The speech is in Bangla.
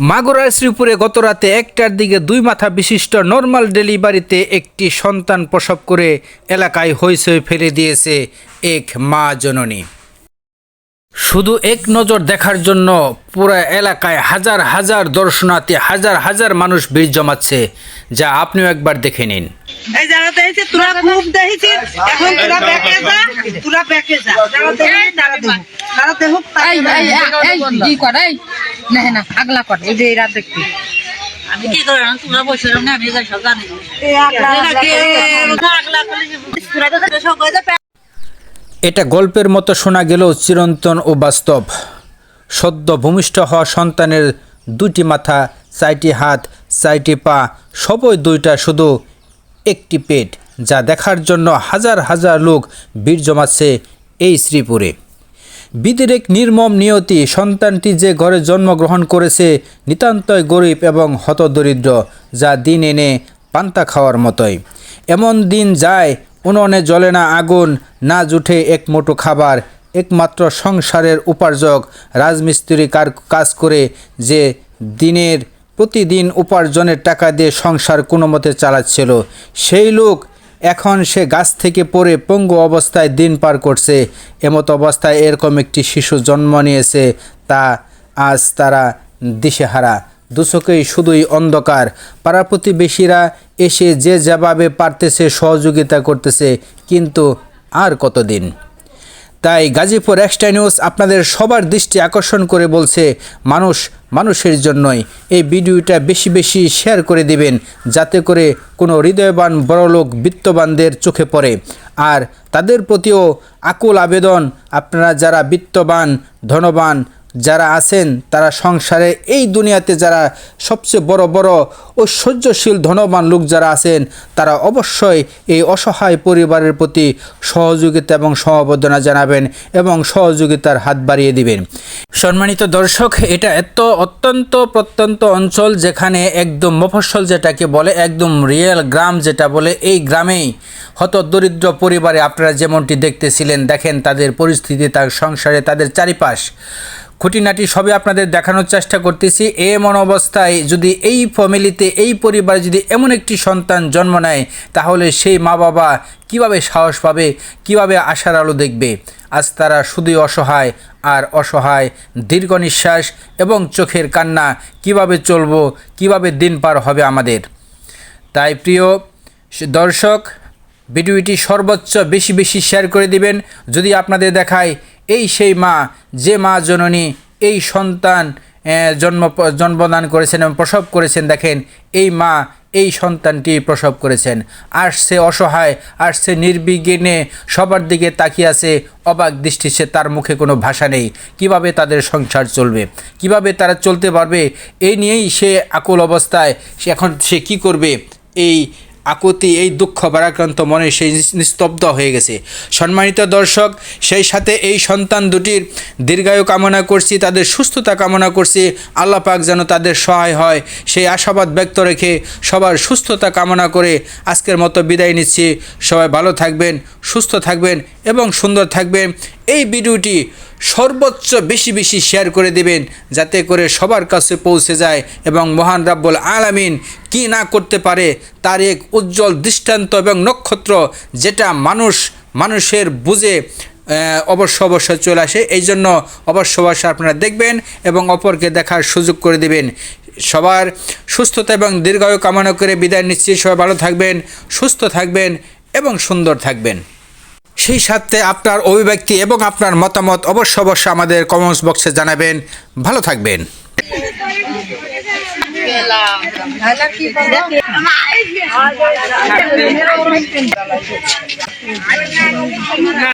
মাগুরার শ্রীপুরে গতরাতে একটার দিকে দুই মাথা বিশিষ্ট নর্মাল ডেলিভারিতে একটি সন্তান প্রসব করে এলাকায় হইচই ফেলে দিয়েছে এক মা জননী। শুধু এক নজর দেখার জন্য পুরো এলাকায় হাজার হাজার দর্শনার্থী, হাজার হাজার মানুষ ভিড় জমাচ্ছে। যা আপনিও একবার দেখে নিন। এই যারা দেখছি তোরা খুব দেখেছিস? এখন তোরা ব্যাকে যা তোরা ব্যাকে যা। যারা দেখছিস তারা তারা দেখুক। এই এই এই ই কর এই। না না আগলা কর এই যে এরা দেখতে। আমি কি করে তোমরা বসে রঙে আমি যাই সব জানি। এটা গল্পের মতো শোনা গেলেও চিরন্তন ও বাস্তব। সদ্য ভূমিষ্ঠ হওয়া সন্তানের দুটি মাথা চারটি হাত চারটি পা সবই দুইটা শুধু একটি পেট, যা দেখার জন্য হাজার হাজার লোক ভিড় জমাচ্ছে এই শ্রীপুরে। বিদের নির্মম নিয়তি, সন্তানটি যে ঘরে জন্মগ্রহণ করেছে নিতান্তই গরিব এবং হতদরিদ্র, যা দিন এনে পান্তা খাওয়ার মতোই। এমন দিন যায়, উনুনে জ্বলে না আগুন, না জুঠে এক মুঠো খাবার, একমাত্র সংসারের উপার্জক রাজমিস্ত্রি কার কাজ করে যে দিনের প্রতিদিন উপার্জনের টাকা দিয়ে সংসার কোনো মতে চালাচ্ছিল। সেই লোক এখন সে গাছ থেকে পড়ে পঙ্গু অবস্থায় দিন পার করছে। এমত অবস্থায় এরকম একটি শিশু জন্ম নিয়েছে, তা আজ তারা দিশেহারা। দুচোখেই শুধুই অন্ধকার। পাড়া প্রতিবেশীরা এসে যে যেভাবে পারতেছে সহযোগিতা করতেছে, কিন্তু আর কতদিন? তাই গাজীপুর এক্সট্রা নিউজ আপনাদের সবার দৃষ্টি আকর্ষণ করে বলছে, মানুষ মানুষের জন্যই। এই ভিডিওটা বেশি বেশি শেয়ার করে দিবেন, যাতে করে কোনো হৃদয়বান বড়লোক বৃত্তবানদের চোখে পড়ে। আর তাদের প্রতিও আকুল আবেদন, আপনারা যারা বৃত্তবান, ধনবান যারা আছেন, তারা সংসারে এই দুনিয়াতে যারা সবচেয়ে বড় বড় ঐশ্বর্যশীল ধনবান লোক যারা আছেন, তারা অবশ্যই এই অসহায় পরিবারের প্রতি সহযোগিতা এবং সমবেদনা জানাবেন এবং সহযোগিতার হাত বাড়িয়ে দিবেন। সম্মানিত দর্শক, এটা এত অত্যন্ত প্রত্যন্ত অঞ্চল যেখানে একদম মফস্বল যেটাকে বলে, একদম রিয়েল গ্রাম যেটা বলে, এই গ্রামেই হত দরিদ্র পরিবারে আপনারা যেমনটি দেখতেছিলেন, দেখেন তাদের পরিস্থিতি, তার সংসারে তাদের চারিপাশ। খুঁটিনাটি সবই আপনাদের দেখানোর চেষ্টা করতেছি। এমন অবস্থায় যদি এই ফ্যামিলিতে, এই পরিবারে যদি এমন একটি সন্তান জন্ম নেয়, তাহলে সেই মা বাবা কীভাবে সাহস পাবে, কীভাবে আশার আলো দেখবে? আজ তারা শুধুই অসহায় আর অসহায়, দীর্ঘ নিঃশ্বাস এবং চোখের কান্না, কীভাবে চলবো, কীভাবে দিন পার হবে আমাদের? তাই প্রিয় দর্শক, ভিডিওটি সর্বোচ্চ বেশি বেশি শেয়ার করে দিবেন। যদি আপনাদের দেখায় এই সেই মা, যে মা জননী, এই সন্তান জন্ম, জন্মদান করেছেন এবং প্রসব করেছেন, দেখেন, এই মা এই সন্তানটি প্রসব করেছেন। সে অসহায় সে নির্বিঘ্নে, সবার দিকে তাকিয়ে আছে, অবাক দৃষ্টি সে তার মুখে কোনো ভাষা নেই। কীভাবে তাদের সংসার চলবে? কীভাবে তারা চলতে পারবে? এই নিয়েই সে আকুল অবস্থায় এখন সে কি করবে? এই আকুতি, এই দুঃখ ভারাক্রান্ত মনে সেই নিস্তব্ধ হয়ে গেছে। সম্মানিত দর্শক, সেই সাথে এই সন্তান দুটির দীর্ঘায়ু কামনা করছি, তাদের সুস্থতা কামনা করছি। আল্লাহ পাক যেন তাদের সহায় হয়। সেই আশাবাদ ব্যক্ত রেখে সবার সুস্থতা কামনা করে আজকের মতো বিদায় নিচ্ছি। সবাই ভালো থাকবেন, সুস্থ থাকবেন এবং সুন্দর থাকবেন। এই ভিডিওটি সর্বোচ্চ বেশি বেশি শেয়ার করে দেবেন, যাতে করে সবার কাছে পৌঁছে যায় এবং মহান রাব্বুল আলামিন কি না করতে পারে তার এক উজ্জ্বল দৃষ্টান্ত এবং নক্ষত্র যেটা মানুষ, মানুষের বুঝে অবশ্য অবশ্যই চলে আসে। এই জন্য অবশ্য অবশ্যই আপনারা দেখবেন এবং অপরকে দেখার সুযোগ করে দেবেন। সবার সুস্থতা এবং দীর্ঘায়ু কামনা করে বিদায় নিচ্ছি। সবাই ভালো থাকবেন, সুস্থ থাকবেন এবং সুন্দর থাকবেন। সেই সাথে আপনার অভিব্যক্তি এবং আপনার মতামত অবশ্য অবশ্য আমাদের কমেন্টস বক্সে জানাবেন। ভালো থাকবেন।